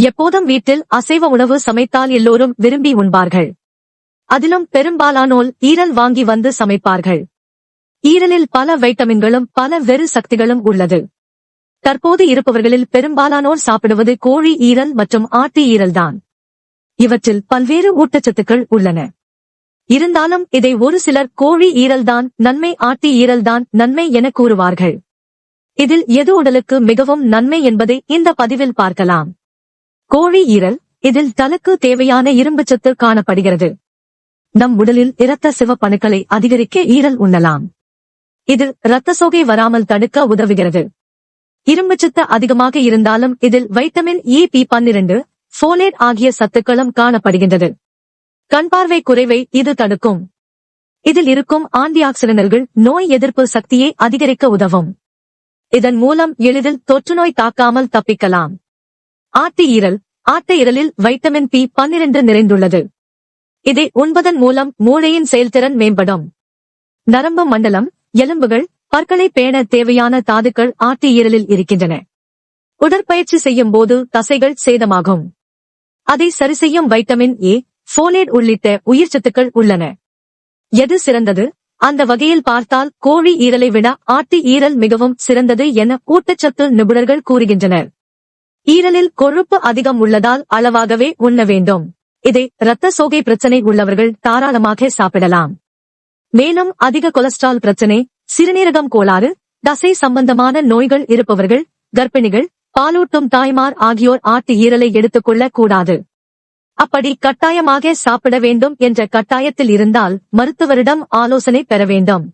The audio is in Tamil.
எப்போதும் வீட்டில் அசைவ உணவு சமைத்தால் எல்லோரும் விரும்பி உண்பார்கள். அதிலும் பெரும்பாலானோல் ஈரல் வாங்கி வந்து சமைப்பார்கள். ஈரலில் பல வைட்டமின்களும் பல வெறு சக்திகளும் உள்ளது. தற்போது இருப்பவர்களில் பெரும்பாலானோர் சாப்பிடுவது கோழி ஈரல் மற்றும் ஆட்டு ஈரல்தான் இவற்றில் பல்வேறு ஊட்டச்சத்துக்கள் உள்ளன. இருந்தாலும் இதை ஒரு சிலர் கோழி ஈரல்தான் நன்மை ஆட்டி ஈரல்தான் நன்மை என கூறுவார்கள். இதில் எது உடலுக்கு மிகவும் நன்மை என்பதை இந்த பதிவில் பார்க்கலாம். கோழி ஈரல் இதில் தனக்கு தேவையான இரும்புச்சத்து காணப்படுகிறது. நம் உடலில் இரத்த சிவப்பணுக்களை அதிகரிக்க ஈரல் உண்ணலாம். இது இரத்த சோகை வராமல் தடுக்க உதவுகிறது. இரும்புச்சத்து அதிகமாக இருந்தாலும் இதில் வைட்டமின் e, இ பி பன்னிரண்டு போலேட் ஆகிய சத்துக்களும் காணப்படுகின்றது. கண்பார்வை குறைவை இது தடுக்கும். இதில் இருக்கும் ஆன்டிஆக்சிடன்ட்கள் நோய் எதிர்ப்பு சக்தியை அதிகரிக்க உதவும். இதன் மூலம் எளிதில் தொற்றுநோய் தாக்காமல் தப்பிக்கலாம். ஆட்டு ஈரல் ஆட்டு இரலில் வைட்டமின் பி பன்னிரண்டு நிறைந்துள்ளது. இதை உண்பதன் மூலம் மூளையின் செயல்திறன் மேம்படும். நரம்பு மண்டலம் எலும்புகள் பற்களை பேண தேவையான தாதுக்கள் ஆட்டு ஈரலில் இருக்கின்றன. உடற்பயிற்சி செய்யும் போது தசைகள் சேதமாகும். அதை சரிசெய்யும் வைட்டமின் ஏ ஃபோலேட் உள்ளிட்ட உயிர்ச்சத்துக்கள் உள்ளன. எது சிறந்தது? அந்த வகையில் பார்த்தால் கோழி ஈரலை விட ஆட்டு ஈரல் மிகவும் சிறந்தது என ஊட்டச்சத்து நிபுணர்கள் கூறுகின்றனர். ஈரலில் கொழுப்பு அதிகம் உள்ளதால் அளவாகவே உண்ண வேண்டும். இதை இரத்த சோகை பிரச்சனை உள்ளவர்கள் தாராளமாக சாப்பிடலாம். மேலும் அதிக கொலஸ்ட்ரால் பிரச்சனை சிறுநீரகம் கோளாறு தசை சம்பந்தமான நோய்கள் இருப்பவர்கள் கர்ப்பிணிகள் பாலூட்டும் தாய்மார் ஆகியோர் ஆட்டு ஈரலை எடுத்துக்கொள்ள கூடாது அப்படி கட்டாயமாக சாப்பிட வேண்டும் என்ற கட்டாயத்தில் இருந்தால் மருத்துவரிடம் ஆலோசனை பெற வேண்டும்.